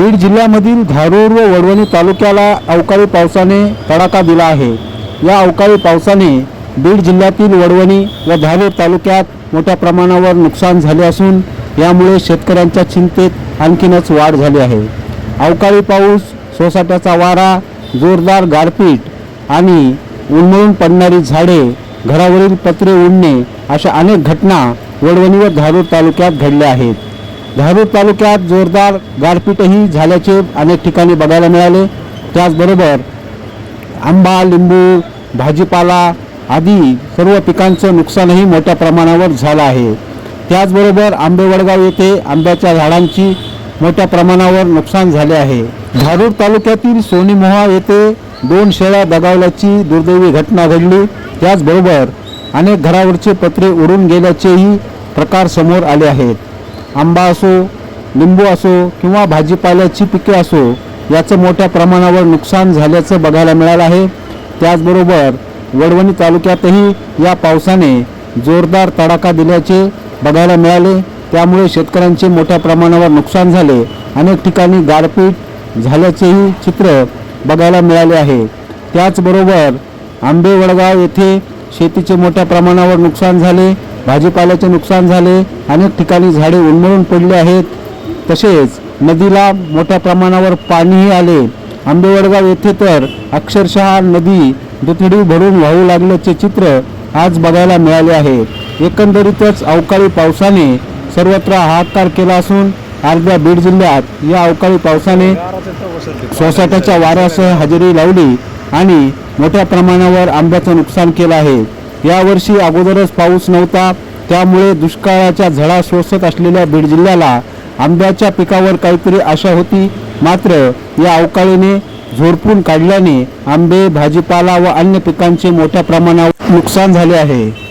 बीड जिल्ह्यामधील धारूर व वडवणी तालुक्याला अवकाळी पावसाने तडाखा दिला आहे. या अवकाळी पावसाने बीड जिल्ह्यातील वडवणी व धारूर तालुक्यात मोठ्या प्रमाणावर नुकसान झाले असून यामुळे शेतकऱ्यांच्या चिंतेत आणखीनच वाढ झाली आहे. अवकाळी पाऊस सोसाट्याचा वारा जोरदार गारपीट आणि उन्मळून पडणारी झाडे घरावरील पत्रे उडणे अशा अनेक घटना वडवणी व धारूर तालुक्यात घडल्या आहेत. धारूर तालुक्यात जोरदार गारपीटही झाल्याचे अनेक ठिकाणी बघायला मिळाले. त्याचबरोबर आंबा लिंबू भाजीपाला आदी सर्व पिकांचं नुकसानही मोठ्या प्रमाणावर झालं आहे. त्याचबरोबर आंबेवडगाव येथे आंब्याच्या झाडांची मोठ्या प्रमाणावर नुकसान झाले आहे. धारूर तालुक्यातील सोनीमोहा येथे दोन शेळ्या दगावल्याची दुर्दैवी घटना घडली. त्याचबरोबर अनेक घरावरचे पत्रे उडून गेल्याचेही प्रकार समोर आले आहेत. आंबा असो लिंबू असो किंवा भाजीपाल्याची पिके असो याचं मोठ्या प्रमाणावर नुकसान झाल्याचं बघायला मिळालं आहे. त्याचबरोबर वडवणी तालुक्यातही या पावसाने जोरदार तडाखा दिल्याचे बघायला मिळाले. त्यामुळे शेतकऱ्यांचे मोठ्या प्रमाणावर नुकसान झाले. अनेक ठिकाणी गारपीट झाल्याचेही चित्र बघायला मिळाले आहे. त्याचबरोबर आंबे वडगाव येथे शेतीचे मोठ्या प्रमाणावर नुकसान झाले. भाजीपाल्याचे नुकसान झाले अनेक ठिकाणी झाडे उन्मळून पडले आहेत. तसेच नदीला मोठ्या प्रमाणावर पाणीही आले. आंबेवडगाव येथे तर अक्षरशः नदी दुथडी भरून वाहू लागल्याचे चित्र आज बघायला मिळाले आहे. एकंदरीतच अवकाळी पावसाने सर्वत्र हाहाकार केला असून अर्ध्या बीड जिल्ह्यात या अवकाळी पावसाने सोसाट्याच्या वाऱ्यासह हजेरी लावली आणि मोठ्या प्रमाणावर आंब्याचं नुकसान केलं आहे. यावर्षी अगोदरच पाऊस नव्हता. त्यामुळे दुष्काळाच्या झळा सोसत असलेल्या बीड जिल्ह्याला आंब्याच्या पिकावर काहीतरी आशा होती. मात्र या अवकाळीने झोडपून काढल्याने आंबे भाजीपाला व अन्य पिकांचे मोठ्या प्रमाणावर नुकसान झाले आहे.